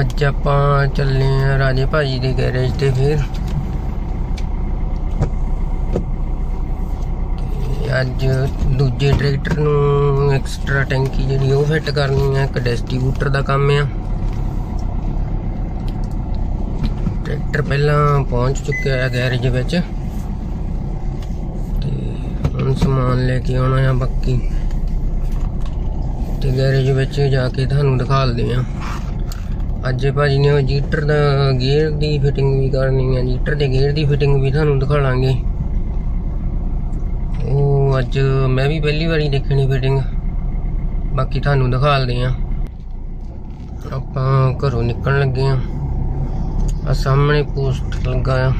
ਅੱਜ ਆਪਾਂ ਚੱਲੇ ਆ ਰਾਜੇ ਭਾਜੀ ਦੇ ਗੈਰੇਜ ਤੇ ਫਿਰ। ਅੱਜ ਦੂਜੇ ਟਰੈਕਟਰ ਨੂੰ ਐਕਸਟਰਾ ਟੈਂਕੀ ਜਿਹੜੀ ਉਹ ਫਿੱਟ ਕਰਨੀ ਹੈ, ਇੱਕ ਡਿਸਟ੍ਰੀਬਿਊਟਰ ਦਾ ਕੰਮ ਆ। ਟਰੈਕਟਰ ਪਹਿਲਾਂ ਪਹੁੰਚ ਚੁੱਕਿਆ ਹੈ ਗੈਰੇਜ ਵਿੱਚ। ਤੇ ਹੁਣ ਸਮਾਨ ਲੈ ਕੇ ਆਉਣਾ ਆ ਬਾਕੀ। ਤੇ ਗੈਰੇਜ ਵਿੱਚ ਜਾ ਕੇ ਤੁਹਾਨੂੰ ਦਿਖਾਲਦੇ ਆ। ਅੱਜ ਭਾਜੀ ਨੇ ਉਹ ਜੀਟਰ ਦਾ ਗੇਅਰ ਦੀ ਫਿਟਿੰਗ ਵੀ ਕਰਨੀ ਹੈ ਜੀਟਰ ਦੇ ਗੇਅਰ ਦੀ ਫਿਟਿੰਗ ਵੀ ਤੁਹਾਨੂੰ ਦਿਖਾਲਾਂਗੇ ਉਹ ਅੱਜ ਮੈਂ ਵੀ ਪਹਿਲੀ ਵਾਰੀ ਦੇਖਣੀ ਫਿਟਿੰਗ ਬਾਕੀ ਤੁਹਾਨੂੰ ਦਿਖਾਲਦੇ ਆ। ਆਪਾਂ ਘਰੋਂ ਨਿਕਲਣ ਲੱਗੇ ਆ। ਆ ਸਾਹਮਣੇ ਪੋਸਟ ਲੱਗਾ ਆ।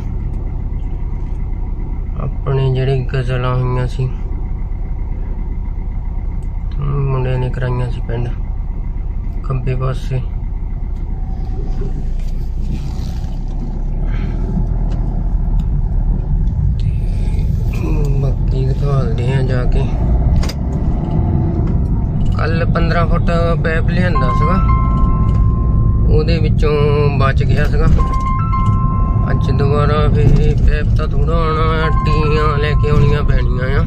ਆਪਣੇ ਜਿਹੜੇ ਗਜ਼ਲਾਂ ਹੋਈਆਂ ਸੀ, ਮੁੰਡੇ ਨੇ ਕਰਾਈਆਂ ਸੀ ਪਿੰਡ, ਖੱਬੇ ਪਾਸੇ ਬਾਕੀ ਦਿਖਾਉਂਦੇ ਕੱਲ 15 ਫੁੱਟ ਪੈਪ ਲਿਆਂਦਾ ਸੀਗਾ। ਉਹਦੇ ਵਿੱਚੋਂ ਬਚ ਗਿਆ ਸੀਗਾ। ਅੱਜ ਦੁਬਾਰਾ ਫੇਰ ਪੈਪ ਤਾਂ ਥੋੜਾ ਆਉਣਾ ਟੀਆਂ ਲੈ ਕੇ ਆਉਣੀਆਂ ਪੈਣੀਆਂ ਆ।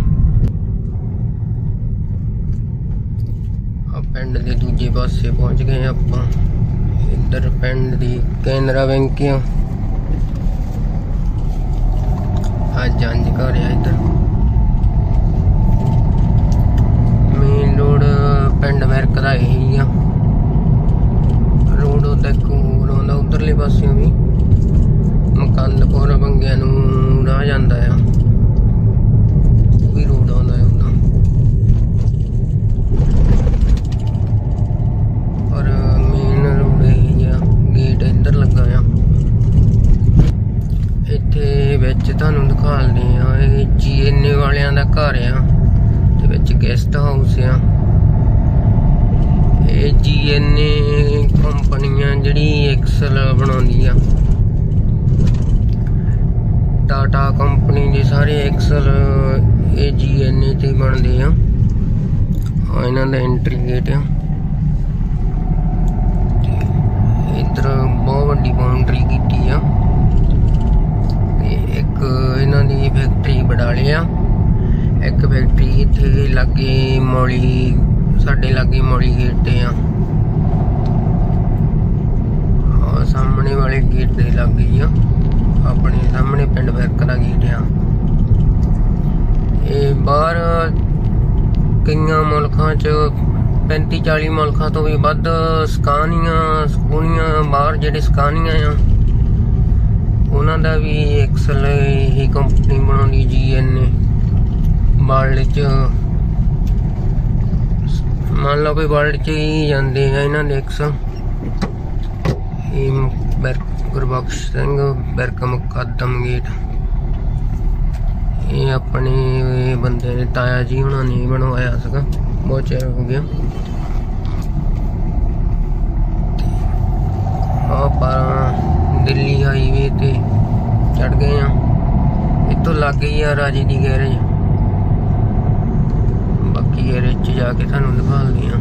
ਆ ਪਿੰਡ ਦੇ ਦੂਜੇ ਪਾਸੇ ਪਹੁੰਚ ਗਏ ਆਪਾਂ। ਇੱਧਰ ਪਿੰਡ ਦੀ ਕੈਨਰਾ ਬੈਂਕ ਆ। ਅੱਜ ਅੰਜ ਘਰ ਆ ਇੱਧਰ ਮੇਨ ਰੋਡ ਪਿੰਡ ਵਰਕ ਦਾ ਇਹੀ ਆ। ਰੋਡ ਉਹਦਾ ਕੋਲ ਆਉਂਦਾ, ਉਧਰਲੇ ਪਾਸਿਓਂ ਵੀ। ਮਕੰਦਪੁਰ ਬੰਗਿਆਂ ਨੂੰ ਰਾਹ ਜਾਂਦਾ ਆ। ਇਹ ਕੰਪਨੀਆਂ ਜਿਹੜੀ ਐਕਸਲ ਬਣਾਉਂਦੀ ਆ। ਟਾਟਾ ਕੰਪਨੀ ਦੇ ਸਾਰੇ ਐਕਸਲ ਇਹ ਜੀਐਨਏ ਤੇ ਬਣਦੇ ਆ। ਆ ਇਹਨਾਂ ਦਾ ਐਂਟਰੀ ਗੇਟ ਆ। ਤੇ ਇੱਧਰ ਬਹੁਤ ਵੱਡੀ ਬਾਉਂਡਰੀ ਕੀਤੀ ਆ। ਤੇ ਇੱਕ ਇਹਨਾਂ ਦੀ ਫੈਕਟਰੀ ਬਡਾਲੇ ਆ। ਇੱਕ ਫੈਕਟਰੀ ਇੱਥੇ ਲਾਗੇ ਮੌਲੀ, ਸਾਡੇ ਲਾਗੇ ਮੌਲੀ ਗੇਟ ਤੇ ਆ। ਆ ਵਾਲੇ ਗੇਟ ਦੇ ਲਾਗੇ ਹੀ ਆ। ਆਪਣੇ ਸਾਹਮਣੇ ਪਿੰਡ ਵਰਕ ਦਾ ਗੇਟ ਆ। ਇਹ ਬਾਹਰ ਕਈਆਂ ਮੁਲਕਾਂ 'ਚ 35 40 ਮੁਲਕਾਂ ਤੋਂ ਵੀ ਵੱਧ ਸਕਾਨੀਆਂ, ਸਕੂਨੀਆਂ, ਬਾਹਰ ਜਿਹੜੇ ਸਕਾਨੀਆਂ ਆ, ਉਹਨਾਂ ਦਾ ਵੀ ਐਕਸਲ ਹੀ ਕੰਪਨੀ ਬਣਾਉਂਦੀ ਜੀਐਨਏ ਵਰਲਡ ਚ ਮੰਨ ਲਓ ਕੋਈ ਵਰਲਡ ਚ ਹੀ ਜਾਂਦੇ ਆ ਇਹਨਾਂ ਦੇ ਐਕਸਲ ਇਹ ਬੈਰ ਗੁਰਬਖਸ਼ ਸਿੰਘ ਬੈਰਕ ਮੁਕੱਦਮ ਗੇਟ। ਇਹ ਆਪਣੇ ਇਹ ਬੰਦੇ ਨੇ ਤਾਇਆ ਜੀ ਉਹਨਾਂ ਨੇ ਬਣਵਾਇਆ ਸੀਗਾ, ਬਹੁਤ ਚਿਰ ਹੋ ਗਿਆ। ਆਪਾਂ ਦਿੱਲੀ ਹਾਈਵੇ ਤੇ ਚੜ ਗਏ ਆ। ਇੱਥੋਂ ਲੱਗ ਗਈ ਆ ਰਾਜੇ ਦੀ ਗੈਰੇਜ। ਬਾਕੀ ਗੈਰੇਜ 'ਚ ਜਾ ਕੇ ਤੁਹਾਨੂੰ ਦਿਖਾਉਂਦੇ ਆ।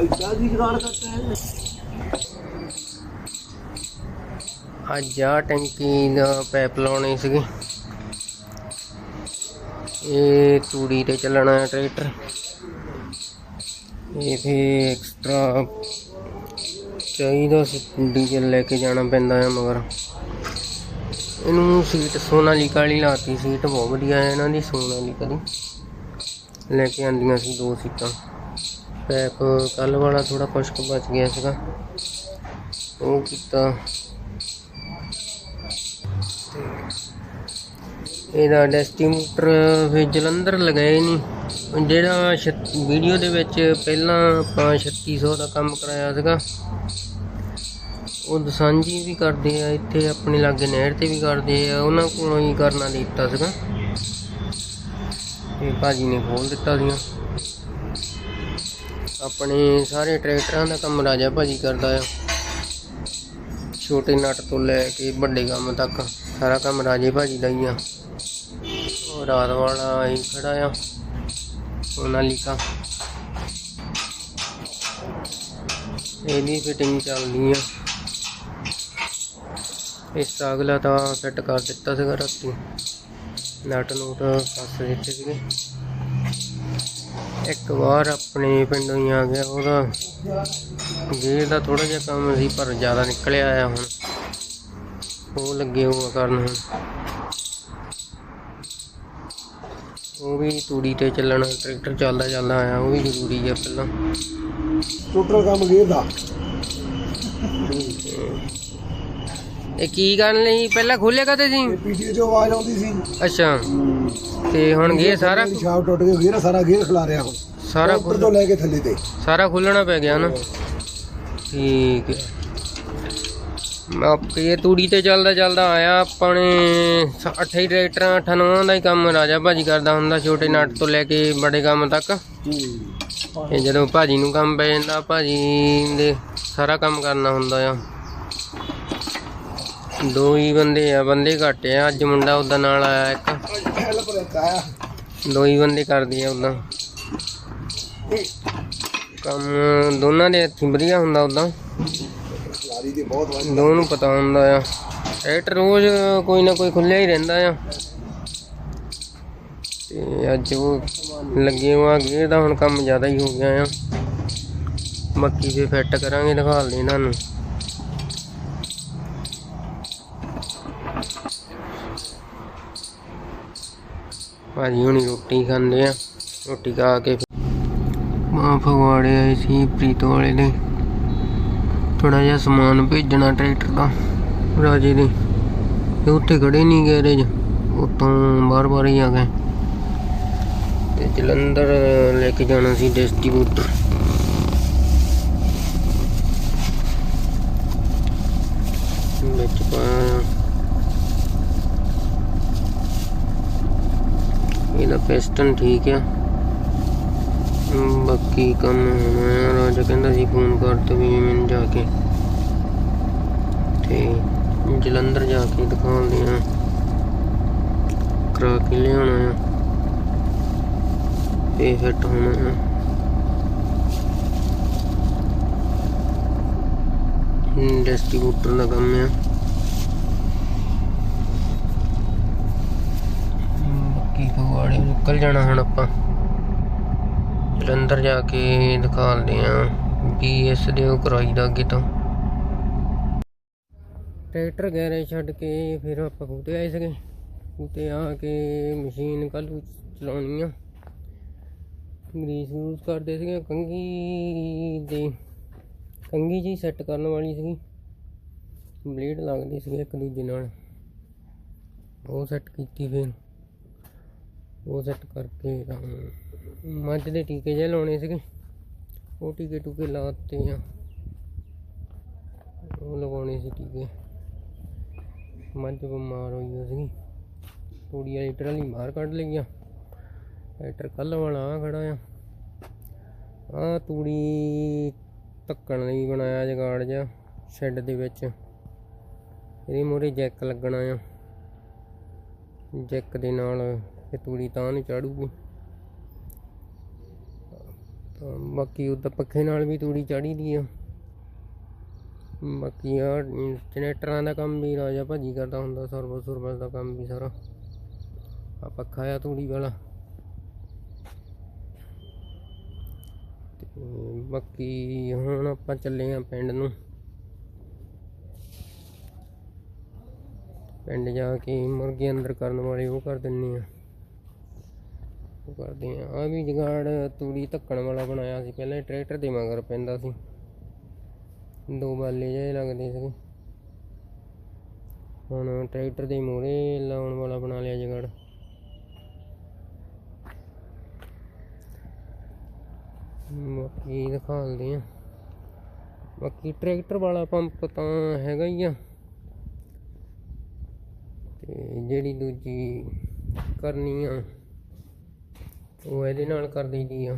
ऐसा भी जुगाड़ करते हैं ਅੱਜ ਆ ਟੈਂਕੀ ਦਾ ਪਾਈਪ ਲਾਉਣੀ ਸੀਗੀ ਇਹ ਤੂੜੀ ਤੇ ਚੱਲਣਾ ਹੈ ਟਰੈਕਟਰ ਇਹ ਫੇ ਐਕਸਟਰਾ ਚਾਹੀਦਾ ਸੀ ਡੀਜ਼ਲ ਲੈ ਕੇ ਜਾਣਾ ਪੈਂਦਾ ਹੈ ਮਗਰ ਇਹਨੂੰ ਸੀਟ ਸੋਨਾਲੀਕਾ ਵਾਲੀ ਲਾਤੀ ਸੀਟ ਬਹੁਤ ਵਧੀਆ ਹੈ ਇਹਨਾਂ ਦੀ ਸੋਨਾਲੀਕਾ ਦੀ ਲੈ ਕੇ ਆਂਦੀਆਂ ਸੀ ਦੋ ਸੀਟਾਂ। ਪੈਪ ਕੱਲ ਵਾਲਾ ਥੋੜਾ ਕੁਛ ਕੁ ਬਚ ਗਿਆ ਸੀਗਾ। ਉਹ ਕੀਤਾ। ਇਹਦਾ ਡੈਸਟੀਮੀਟਰ ਵੀ ਜਲੰਧਰ ਲਗਾਏ ਨਹੀਂ ਜਿਹੜਾ ਵੀਡੀਓ ਦੇ ਵਿੱਚ ਪਹਿਲਾਂ ਆਪਾਂ 3600 ਦਾ ਕੰਮ ਕਰਾਇਆ ਸੀਗਾ। ਉਹ ਦਸਾਂਜੀ ਵੀ ਕਰਦੇ ਆ, ਇੱਥੇ ਆਪਣੇ ਲਾਗੇ ਨਹਿਰ ਤੇ ਵੀ ਕਰਦੇ ਆ, ਉਹਨਾਂ ਕੋਲੋਂ ਹੀ ਕਰਨਾ ਦੇ ਦਿੱਤਾ ਸੀਗਾ। ਤੇ ਭਾਜੀ ਨੇ ਖੋਲ ਦਿੱਤਾ ਸੀਗਾ ਆਪਣੇ ਸਾਰੇ ਟਰੈਕਟਰਾਂ ਦਾ ਕੰਮ ਰਾਜਾ ਭਾਜੀ ਕਰਦਾ ਆ। ਛੋਟੇ ਨਟ ਤੋਂ ਲੈ ਕੇ ਵੱਡੇ ਕੰਮ ਤੱਕ ਸਾਰਾ ਕੰਮ ਰਾਜੇ ਭਾਜੀ ਦਾ ਹੀ ਆ। ਉਹ ਰਾਤ ਵਾਲਾ ਹੀ ਖੜਾ ਆ, ਉਹਨਾਂ ਸੋਨਾਲੀਕਾ ਇਹਦੀ ਫਿਟਿੰਗ ਚੱਲਦੀ ਆ। ਇਸ ਦਾ ਅਗਲਾ ਤਾਂ ਸੈੱਟ ਕਰ ਦਿੱਤਾ ਸੀਗਾ ਰਾਤੀ। ਨਟ ਨੂਟ ਫਸ ਦਿੱਤੇ ਸੀਗੇ। ਇੱਕ ਵਾਰ ਆਪਣੇ ਪਿੰਡੋਂ ਹੀ ਆ ਗਿਆ ਉਹਦਾ। ਗੇਰ ਦਾ ਥੋੜਾ ਜਿਹਾ ਕੰਮ ਸੀ ਪਰ ਜ਼ਿਆਦਾ ਨਿਕਲਿਆ ਆ ਹੁਣ। ਉਹ ਲੱਗੇ ਉਹ ਕਰਨ ਹੁਣ। ਉਹ ਵੀ ਤੂੜੀ ਤੇ ਚੱਲਣਾ ਟਰੈਕਟਰ ਚੱਲਦਾ ਚੱਲਦਾ ਆਇਆ ਉਹ ਵੀ ਜ਼ਰੂਰੀ ਆ ਪਹਿਲਾਂ। ਟੋਟਲ ਕੰਮ ਗੇਰ ਦਾ। ਇਹ ਕੀ ਕਰਨ ਲਈ ਪਹਿਲਾਂ ਖੋਲਿਆ ਕਦੇ ਸੀ? ਇਹ ਪੀਟੀ ਤੋਂ ਆਵਾਜ਼ ਆਉਂਦੀ ਸੀ। ਅੱਛਾ। ਤੇ ਹੁਣ ਗੇ ਸਾਰਾ ਸ਼ਾਪ ਟੁੱਟ ਗਿਆ ਗੇਰ ਸਾਰਾ ਗੇਰ ਖਿਲਾ ਰਿਹਾ ਹੁਣ। ਸਾਰਾ ਉੱਪਰ ਤੋਂ ਲੈ ਕੇ ਥੱਲੇ ਤੇ। ਸਾਰਾ ਖੋਲਣਾ ਪੈ ਗਿਆ ਨਾ। ਠੀਕ ਹੈ। ਆਪੇ ਇਹ ਤੂੜੀ ਤੇ ਚੱਲਦਾ ਚੱਲਦਾ ਆਇਆ ਆਪਾਂ ਨੇ। ਹੀ ਟਰੈਕਟਰਾਂ ਅੱਠ ਨੌਂ ਦਾ ਹੀ ਕੰਮ ਰਾਜਾ ਭਾਜੀ ਕਰਦਾ ਹੁੰਦਾ ਛੋਟੇ ਨਟ ਤੋਂ ਲੈ ਕੇ ਬੜੇ ਕੰਮ ਤੱਕ। ਤੇ ਜਦੋਂ ਭਾਜੀ ਨੂੰ ਕੰਮ ਪੈ ਜਾਂਦਾ ਭਾਜੀ ਦੇ ਸਾਰਾ ਕੰਮ ਕਰਨਾ ਹੁੰਦਾ ਆ। ਦੋ ਹੀ ਬੰਦੇ ਆ, ਬੰਦੇ ਘੱਟ ਆ। ਅੱਜ ਮੁੰਡਾ ਉਹਦਾ ਨਾਲ ਆਇਆ ਇੱਕ। ਦੋ ਹੀ ਬੰਦੇ ਕਰਦੀ ਆ ਉਦਾਂ ਕੰਮ ਦੋਨਾਂ ਦੇ ਹੱਥੀਂ ਵਧੀਆ ਹੁੰਦਾ ਉਦਾਂ ਖਿਲਾੜੀ ਨੂੰ ਪਤਾ ਹੁੰਦਾ ਆ। ਟਰੈਕਟਰ ਰੋਜ਼ ਕੋਈ ਨਾ ਕੋਈ ਖੁੱਲਿਆ ਹੀ ਰਹਿੰਦਾ ਆ। ਤੇ ਅੱਜ ਉਹ ਲੱਗੇ ਹੋਆ ਗੇਰ ਦਾ ਹੁਣ ਕੰਮ ਜ਼ਿਆਦਾ ਹੀ ਹੋ ਗਿਆ ਆ। ਬਾਕੀ ਫੇ ਫਿੱਟ ਕਰਾਂਗੇ ਦਿਖਾਲਦੇ ਇਹਨਾਂ ਨੂੰ ਭਾਜੀ ਹੁਣੀ ਰੋਟੀ ਖਾਂਦੇ ਆ। ਰੋਟੀ ਖਾ ਕੇ ਮਾਂ ਫਗਵਾੜੇ ਆਏ ਸੀ ਪ੍ਰੀਤੋ ਵਾਲੇ ਦੇ ਥੋੜਾ ਜਿਹਾ ਸਮਾਨ ਭੇਜਣਾ ਟਰੈਕਟਰ ਦਾ ਰਾਜੇ ਦੇ। ਤੇ ਉੱਥੇ ਖੜੇ ਨਹੀਂ ਗੈਰੇਜ ਉੱਥੋਂ ਬਾਰ-ਬਾਰ ਹੀ ਆ ਗਏ। ਤੇ ਜਲੰਧਰ ਲੈ ਕੇ ਜਾਣਾ ਸੀ ਡਿਸਟ੍ਰੀਬਿਊਟਰ ਵਿੱਚ ਪਾਇਆ ਇਹਦਾ ਪਿਸਟਨ ਠੀਕ ਆ। ਬਾਕੀ ਕੰਮ ਹੋਣਾ ਰਾਜਾ ਕਹਿੰਦਾ ਸੀ ਫੋਨ ਕਰ ਤੇ ਵੀ ਮੈਨੂੰ ਜਾ ਕੇ। ਤੇ ਜਲੰਧਰ ਜਾ ਕੇ ਦਿਖਾਉਂਦੇ ਆ। ਕਰਾ ਕੇ ਲਿਆਉਣਾ ਆ। ਤੇ ਫਿੱਟ ਹੋਣਾ ਆ। ਡਿਸਟ੍ਰੀਬਿਊਟਰ ਦਾ ਕੰਮ ਆ ਹਮ, ਬਾਕੀ ਫਗਵਾੜੇ ਨਿਕਲ ਜਾਣਾ ਹੁਣ ਆਪਾਂ। ਜਲੰਧਰ ਜਾ ਕੇ ਦਿਖਾਉਂਦੇ ਆ ਬੀਐਸ ਦੇ ਉਹ ਕਰਾਈ ਦਾ ਅੱਗੇ ਤੋਂ। ਟਰੈਕਟਰ ਗੈਰੇਜ ਛੱਡ ਕੇ ਫਿਰ ਆਪਾਂ ਕੂਤੇ ਆਏ ਸੀਗੇ। ਕੂਤੇ ਆ ਕੇ ਮਸ਼ੀਨ ਕੱਲ ਚਲਾਉਣੀ ਆ। ਗਰੀਸ ਗਰੂਸ ਕਰਦੇ ਸੀਗੇ ਕੰਗੀ ਦੇ ਕੰਗੀ ਜੀ ਸੈੱਟ ਕਰਨ ਵਾਲੀ ਸੀਗੀ। ਬਲੇਡ ਲੱਗਦੀ ਸੀ ਇੱਕ ਦੂਜੇ ਨਾਲ। ਉਹ ਸੈੱਟ ਕੀਤੀ ਫਿਰ। ਉਹ ਸੈੱਟ ਕਰਕੇ ਤਾਂ ਮੱਝ ਦੇ ਟੀਕੇ ਜਿਹੇ ਲਾਉਣੇ ਸੀਗੇ। ਉਹ ਟੀਕੇ ਟੂਕੇ ਲਾਤੇ ਆ। ਉਹ ਲਗਾਉਣੇ ਸੀ ਟੀਕੇ। ਮੱਝ ਬਿਮਾਰ ਹੋਈ ਹੋਈ ਸੀਗੀ। ਤੂੜੀ ਵਾਲੀ ਟਰਾਲੀ ਬਾਹਰ ਕੱਢ ਲਈ ਆ। ਟਰੈਕਟਰ ਕੱਲ ਵਾਲਾ ਆ ਖੜਾ ਆ। ਆ ਤੂੜੀ ਧੱਕਣ ਲਈ ਬਣਾਇਆ ਜਗਾੜ ਜਿਹਾ ਸ਼ੈੱਡ ਦੇ ਵਿੱਚ। ਇਹਦੇ ਮੂਹਰੇ ਜੈਕ ਲੱਗਣਾ ਆ। ਜੈਕ ਦੇ ਨਾਲ ਇਹ ਤੂੜੀ ਤਾਂ ਨੂੰ ਚਾੜੂਗੀ। ਤਾਂ ਬਾਕੀ ਉਹਦਾ ਪੱਖੇ ਨਾਲ ਵੀ ਤੂੜੀ ਚਾੜੀ ਦੀ ਆ। ਬਾਕੀ ਆ ਜਨਰੇਟਰਾਂ ਦਾ ਕੰਮ ਵੀ ਰਾਜਾ ਭਾਜੀ ਕਰਦਾ ਹੁੰਦਾ ਸਰਵਿਸ ਸੁਰਵਿਸ ਦਾ ਕੰਮ ਵੀ ਸਾਰਾ। ਆ ਪੱਖਾ ਆ ਤੂੜੀ ਵਾਲਾ। ਬਾਕੀ ਹੁਣ ਆਪਾਂ ਚੱਲੇ ਆ ਪਿੰਡ ਨੂੰ। ਪਿੰਡ ਜਾ ਕੇ ਮੁਰਗੇ ਅੰਦਰ ਕਰਨ ਵਾਲੇ ਉਹ ਕਰ ਦਿੰਨੇ ਆ। ਉਹ ਕਰਦੇ ਆ। ਆ ਵੀ ਜਗਾੜ ਤੂੜੀ ਧੱਕਣ ਵਾਲਾ ਬਣਾਇਆ ਸੀ। ਪਹਿਲਾਂ ਟਰੈਕਟਰ ਦੇ ਮਗਰ ਪੈਂਦਾ ਸੀ। ਦੋ ਬਾਲੇ ਜਿਹੇ ਲੱਗਦੇ ਸੀ ਹੁਣ ਟਰੈਕਟਰ ਦੇ ਮੂਹਰੇ ਲਾਉਣ ਵਾਲਾ ਬਣਾ ਲਿਆ ਜਗਾੜ। ਬਾਕੀ ਦਿਖਾਉਂਦੇ ਆ। ਬਾਕੀ ਟਰੈਕਟਰ ਵਾਲਾ ਪੰਪ ਤਾਂ ਹੈਗਾ ਹੀ ਆ। ਤੇ ਜਿਹੜੀ ਦੂਜੀ ਕਰਨੀ ਆ ਉਹ ਇਹਦੇ ਨਾਲ ਕਰ ਦਈਦੀ ਆ?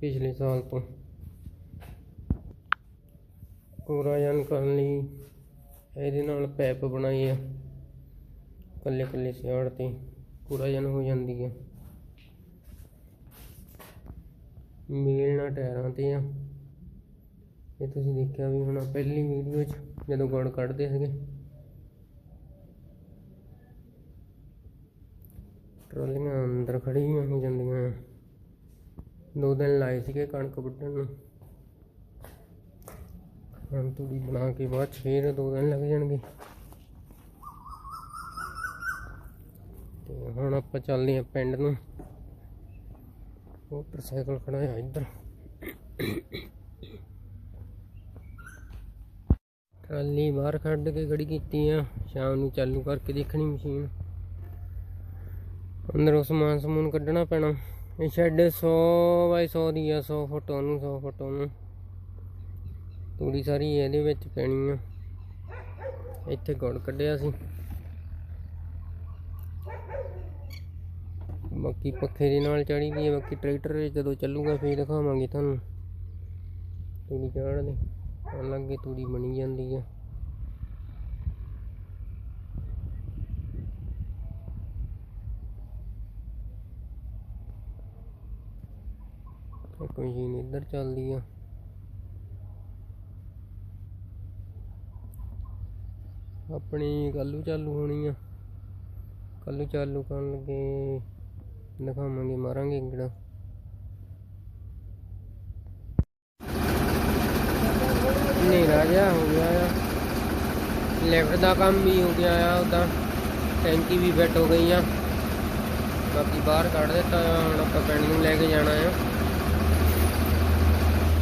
ਪਿਛਲੇ ਸਾਲ ਤੋਂ। ਕੋਰਾਜਨ ਕਰਨ ਲਈ ਇਹਦੇ ਨਾਲ ਪੈਪ ਬਣਾਈ ਆ। ਕੱਲੇ ਕੱਲੇ ਸਿਆੜ ਤੇ ਪੂਰਾ ਜਨ ਹੋ ਜਾਂਦੀ ਆ। ਮੇਲ ਨਾ ਟਾਇਰਾਂ ਤੇ ਆ। ਇਹ ਤੁਸੀਂ ਦੇਖਿਆ ਵੀ ਹੁਣ, ਪਹਿਲੀ ਵੀਡੀਓ 'ਚ ਜਦੋਂ ਗੜ ਕੱਢਦੇ ਸੀਗੇ। ਟਰਾਲੀਆਂ ਅੰਦਰ ਖੜੀਆਂ ਹੋ ਜਾਂਦੀਆਂ। ਦੋ ਦਿਨ ਲਾਏ ਸੀਗੇ ਕਣਕ ਵੱਢਣ ਨੂੰ। ਹੁਣ ਤੂੜੀ ਬਣਾ ਕੇ ਬਾਅਦ 'ਚ ਫੇਰ ਦੋ ਦਿਨ ਲੱਗ ਜਾਣਗੇ। ਤੇ ਹੁਣ ਆਪਾਂ ਚੱਲਦੇ ਆ ਪਿੰਡ ਨੂੰ। ਮੋਟਰਸਾਈਕਲ ਖੜਾ ਹੈ ਇੱਧਰ। ਟਰਾਲੀ ਬਾਹਰ ਕੱਢ ਕੇ ਖੜੀ ਕੀਤੀ ਆ। ਸ਼ਾਮ ਨੂੰ ਚਾਲੂ ਕਰਕੇ ਦੇਖਣੀ ਮਸ਼ੀਨ। ਅੰਦਰੋਂ ਸਮਾਨ ਸਮੂਨ ਕੱਢਣਾ ਪੈਣਾ। ਇਹ ਸ਼ੈੱਡ 100 ਬਾਈ 100 ਦੀ ਆ 100 ਫੁੱਟ ਉਹਨੂੰ 100 ਫੁੱਟ ਉਹਨੂੰ। ਤੂੜੀ ਸਾਰੀ ਇਹਦੇ ਵਿੱਚ ਪੈਣੀ ਆ। ਇੱਥੇ ਗੁੜ ਕੱਢਿਆ ਸੀ। ਬਾਕੀ ਪੱਖੇ ਦੇ ਨਾਲ ਚੜੀ ਦੀ ਹੈ ਬਾਕੀ ਟਰੈਕਟਰ ਜਦੋਂ ਚੱਲੂਗਾ ਫੇਰ ਦਿਖਾਵਾਂਗੇ ਤੁਹਾਨੂੰ। ਤੂੜੀ ਚਾੜਦੇ ਅਲੱਗੇ ਤੂੜੀ ਬਣੀ ਜਾਂਦੀ ਆ। ਇੱਕ ਮਸ਼ੀਨ ਇੱਧਰ ਚੱਲਦੀ ਆ। ਆਪਣੀ ਕੱਲੂ ਚਾਲੂ ਹੋਣੀ ਆ। ਕੱਲੂ ਚਾਲੂ ਕਰਨ ਲੱਗੇ ਦਿਖਾਵਾਂਗੇ, ਮਾਰਾਂਗੇ ਗੇੜਾ ਹਨੇਰਾ ਜਿਹਾ ਹੋ ਗਿਆ ਆ। ਲੈਫਟ ਦਾ ਕੰਮ ਵੀ ਹੋ ਗਿਆ ਆ ਉਹਦਾ ਟੈਂਕੀ ਵੀ ਫਿੱਟ ਹੋ ਗਈ ਆ। ਬਾਕੀ ਬਾਹਰ ਕੱਢ ਦਿੱਤਾ ਹੁਣ ਆਪਾਂ ਪਿੰਡ ਨੂੰ ਲੈ ਕੇ ਜਾਣਾ ਆ।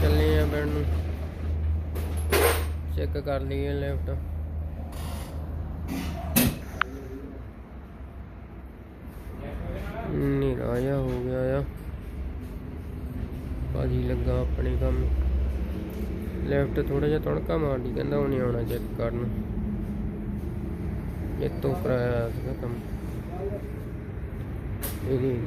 ਚੱਲੇ ਆ ਪਿੰਡ ਨੂੰ। ਚੈੱਕ ਕਰ ਲਈਏ ਲੈਫਟ ਹਨੇਰਾ ਹੋ ਗਿਆ ਆ। ਭਾਜੀ ਲੱਗਾ ਆਪਣੇ ਕੰਮ। ਲੈਫਟ ਥੋੜਾ ਜਿਹਾ ਤਣਕਾ ਮਾਰਦੀ ਕਹਿੰਦਾ ਉਹਨੇ ਆਉਣਾ ਚੈੱਕ ਕਰਨ। ਇਹ ਤੋਂ ਕਰਾਇਆ ਸੀਗਾ ਕੰਮ। ਇਹਦੀ